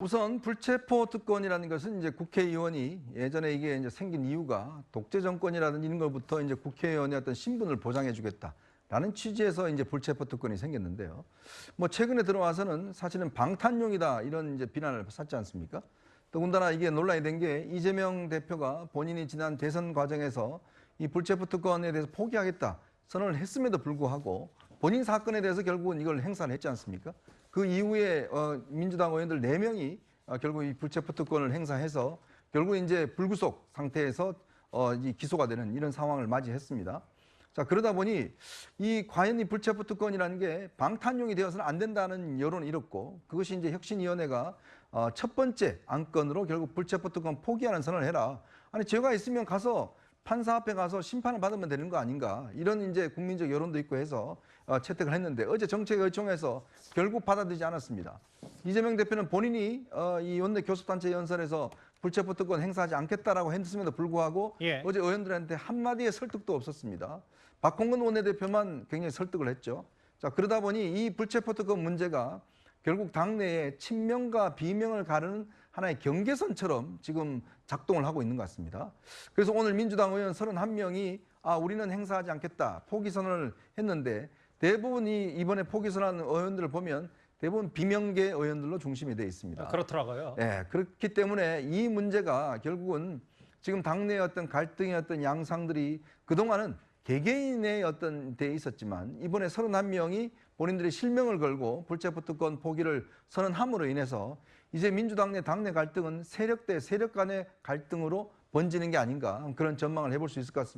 우선 불체포 특권이라는 것은 이제 국회의원이 예전에 이게 이제 생긴 이유가 독재 정권이라든지 이런 것부터 이제 국회의원의 어떤 신분을 보장해 주겠다라는 취지에서 이제 불체포 특권이 생겼는데요. 뭐 최근에 들어와서는 사실은 방탄용이다 이런 이제 비난을 샀지 않습니까? 더군다나 이게 논란이 된 게 이재명 대표가 본인이 지난 대선 과정에서 이 불체포 특권에 대해서 포기하겠다 선언을 했음에도 불구하고 본인 사건에 대해서 결국은 이걸 행사를 했지 않습니까? 그 이후에 어, 민주당 의원들 네명이 어, 결국 이 불체포 특권을 행사해서 결국 이제 불구속 상태에서 어, 이 기소가 되는 이런 상황을 맞이했습니다. 자 그러다 보니 이 과연 이 불체포 특권이라는 게 방탄용이 되어서는 안 된다는 여론이 일었고 그것이 이제 혁신위원회가 어, 첫 번째 안건으로 결국 불체포 특권 포기하는 선언을 해라. 아니 죄가 있으면 가서 판사 앞에 가서 심판을 받으면 되는 거 아닌가 이런 이제 국민적 여론도 있고 해서 어, 채택을 했는데 어제 정책 의총에서 결국 받아들이지 않았습니다. 이재명 대표는 본인이 어, 이 원내 교섭단체 연설에서 불체포 특권 행사하지 않겠다라고 했음에도 불구하고 예. 어제 의원들한테 한마디의 설득도 없었습니다. 박홍근 원내대표만 굉장히 설득을 했죠. 자 그러다 보니 이 불체포 특권 문제가 결국 당내에 친명과 비명을 가르는 하나의 경계선처럼 지금 작동을 하고 있는 것 같습니다. 그래서 오늘 민주당 의원 31명이 아 우리는 행사하지 않겠다 포기 선언을 했는데 대부분이 이번에 포기 선언한 의원들을 보면 대부분 비명계 의원들로 중심이 되어 있습니다. 그렇더라고요. 네, 그렇기 때문에 이 문제가 결국은 지금 당내의 어떤 갈등의 어떤 양상들이 그동안은 개개인의 어떤 데 있었지만 이번에 31명이 본인들의 실명을 걸고 불체포 특권 포기를 선언함으로 인해서 이제 민주당 내 당내 갈등은 세력 대 세력 간의 갈등으로 번지는 게 아닌가 그런 전망을 해볼 수 있을 것 같습니다.